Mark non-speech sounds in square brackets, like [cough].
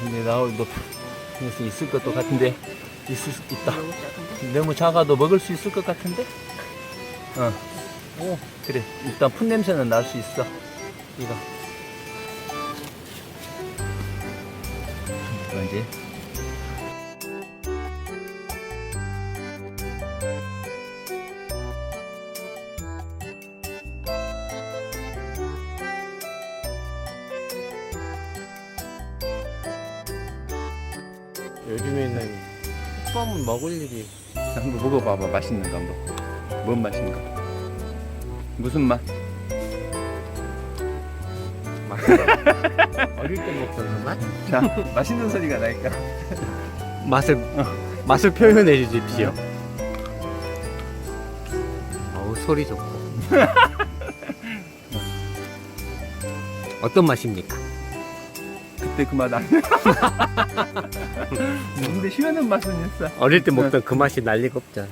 근데 나도 그래서 있을 것도 같은데 있을 수 있다. 너무 작아도 먹을 수 있을 것 같은데? 어. 오, 그래. 일단 풋 냄새는 날 수 있어. 이거. 이거 이제. 요즘에는 흑밤은 먹을 일이 한번 먹어봐봐. 맛있는 거 한번. 뭔 맛인가? 무슨 맛? [laughs] 어릴 때 먹던 그 맛? 자, 맛있는 소리가 나니까. [laughs] 맛을 맛을 표현해 주십시오. 어우 소리 좋고. [laughs] 어떤 맛입니까? 그때 그맛 안. 근데 시원한 맛은 있어. 어릴 때 먹던 그 맛이 날 리가 없잖아.